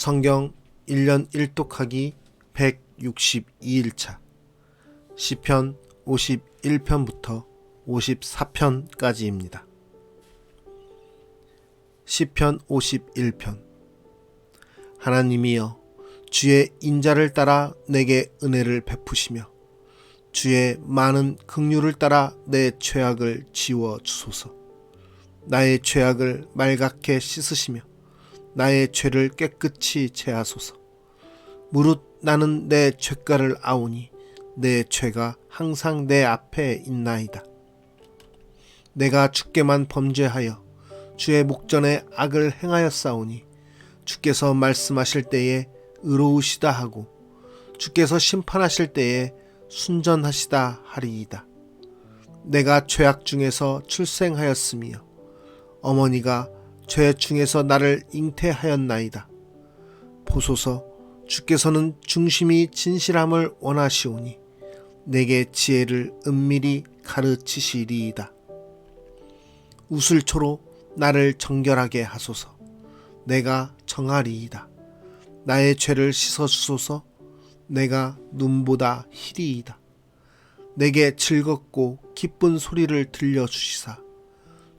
성경 1년 1독하기 162일차 시편 51편부터 54편까지입니다. 시편 51편 하나님이여 주의 인자를 따라 내게 은혜를 베푸시며 주의 많은 긍휼을 따라 내 죄악을 지워 주소서 나의 죄악을 말갛게 씻으시며 나의 죄를 깨끗이 제하소서. 무릇 나는 내 죄가를 아오니 내 죄가 항상 내 앞에 있나이다. 내가 주께만 범죄하여 주의 목전에 악을 행하였사오니 주께서 말씀하실 때에 의로우시다 하고 주께서 심판하실 때에 순전하시다 하리이다. 내가 죄악 중에서 출생하였으며 어머니가 죄 중에서 나를 잉태하였나이다. 보소서 주께서는 중심이 진실함을 원하시오니 내게 지혜를 은밀히 가르치시리이다. 우슬초로 나를 정결하게 하소서. 내가 정하리이다. 나의 죄를 씻어 주소서. 내가 눈보다 희리이다. 내게 즐겁고 기쁜 소리를 들려 주시사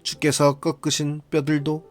주께서 꺾으신 뼈들도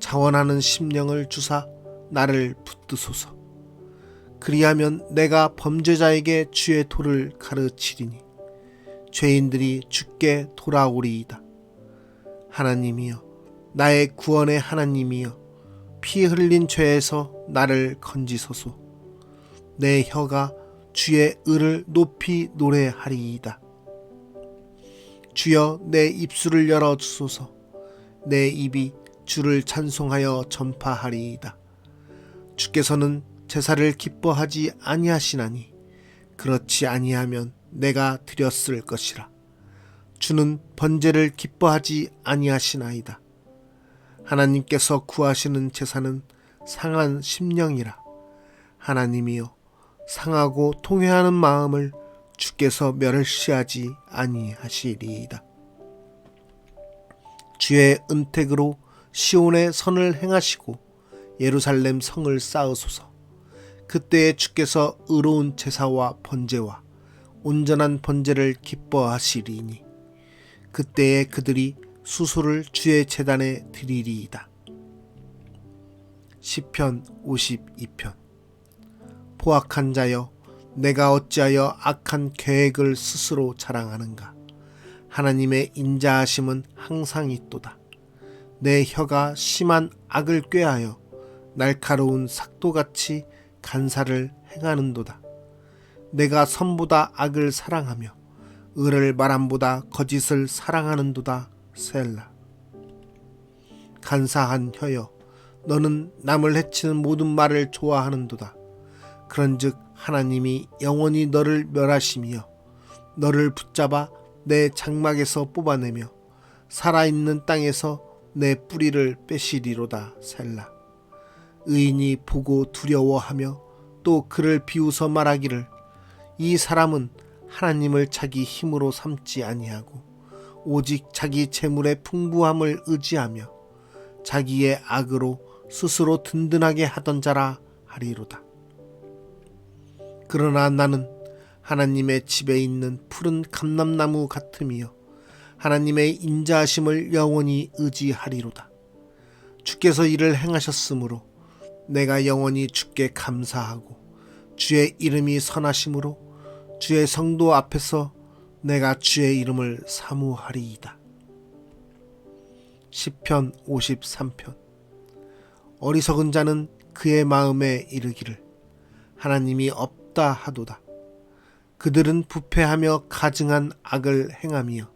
자원하는 심령을 주사 나를 붙드소서. 그리하면 내가 범죄자에게 주의 도를 가르치리니 죄인들이 주께 돌아오리이다. 하나님이여 나의 구원의 하나님이여 피 흘린 죄에서 나를 건지소서. 내 혀가 주의 의를 높이 노래하리이다. 주여 내 입술을 열어 주소서. 내 입이 주를 찬송하여 전파하리이다. 주께서는 제사를 기뻐하지 아니하시나니 그렇지 아니하면 내가 드렸을 것이라. 주는 번제를 기뻐하지 아니하시나이다. 하나님께서 구하시는 제사는 상한 심령이라. 하나님이여 상하고 통회하는 마음을 주께서 멸시하지 아니하시리이다. 주의 은택으로 시온의 선을 행하시고 예루살렘 성을 쌓으소서. 그때에 주께서 의로운 제사와 번제와 온전한 번제를 기뻐하시리니 그때에 그들이 수수를 주의 재단에 드리리이다. 시편 52편 포악한 자여 내가 어찌하여 악한 계획을 스스로 자랑하는가 하나님의 인자하심은 항상 있도다. 내 혀가 심한 악을 꾀하여 날카로운 삭도같이 간사를 행하는도다. 내가 선보다 악을 사랑하며 의를 말함보다 거짓을 사랑하는도다. 셀라. 간사한 혀여, 너는 남을 해치는 모든 말을 좋아하는도다. 그런즉 하나님이 영원히 너를 멸하시며 너를 붙잡아 내 장막에서 뽑아내며 살아있는 땅에서 내 뿌리를 빼시리로다 셀라. 의인이 보고 두려워하며 또 그를 비웃어 말하기를 이 사람은 하나님을 자기 힘으로 삼지 아니하고 오직 자기 재물의 풍부함을 의지하며 자기의 악으로 스스로 든든하게 하던 자라 하리로다. 그러나 나는 하나님의 집에 있는 푸른 감람나무 같음이요 하나님의 인자하심을 영원히 의지하리로다. 주께서 이를 행하셨으므로 내가 영원히 주께 감사하고 주의 이름이 선하심으로 주의 성도 앞에서 내가 주의 이름을 사무하리이다. 시편 53편 어리석은 자는 그의 마음에 이르기를 하나님이 없다 하도다. 그들은 부패하며 가증한 악을 행하며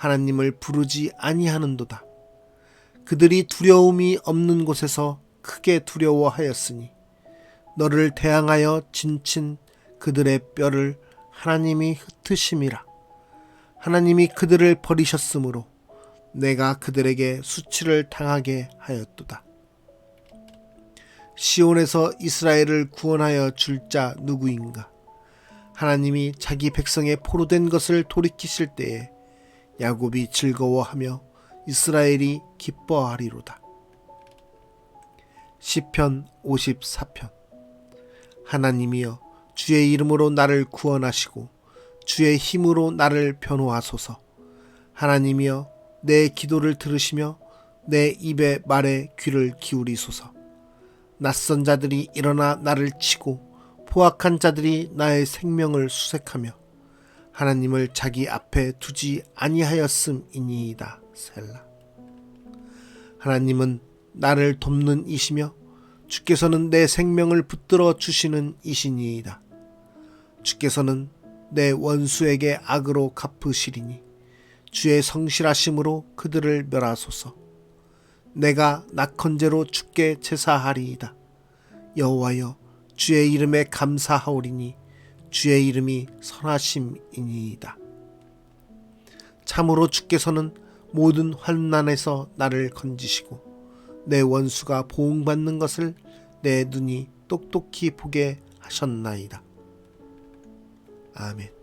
하나님을 부르지 아니하는도다. 그들이 두려움이 없는 곳에서 크게 두려워하였으니 너를 대항하여 진친 그들의 뼈를 하나님이 흩으심이라. 하나님이 그들을 버리셨으므로 내가 그들에게 수치를 당하게 하였도다. 시온에서 이스라엘을 구원하여 줄 자 누구인가? 하나님이 자기 백성의 포로된 것을 돌이키실 때에 야곱이 즐거워하며 이스라엘이 기뻐하리로다. 시편 54편 하나님이여 주의 이름으로 나를 구원하시고 주의 힘으로 나를 변호하소서. 하나님이여 내 기도를 들으시며 내 입의 말에 귀를 기울이소서. 낯선 자들이 일어나 나를 치고 포악한 자들이 나의 생명을 수색하며 하나님을 자기 앞에 두지 아니하였음이니이다. 셀라. 하나님은 나를 돕는 이시며 주께서는 내 생명을 붙들어 주시는 이시니이다. 주께서는 내 원수에게 악으로 갚으시리니 주의 성실하심으로 그들을 멸하소서. 내가 낙헌제로 주께 제사하리이다. 여호와여 주의 이름에 감사하오리니 주의 이름이 선하심이니이다. 참으로 주께서는 모든 환난에서 나를 건지시고 내 원수가 보응받는 것을 내 눈이 똑똑히 보게 하셨나이다. 아멘.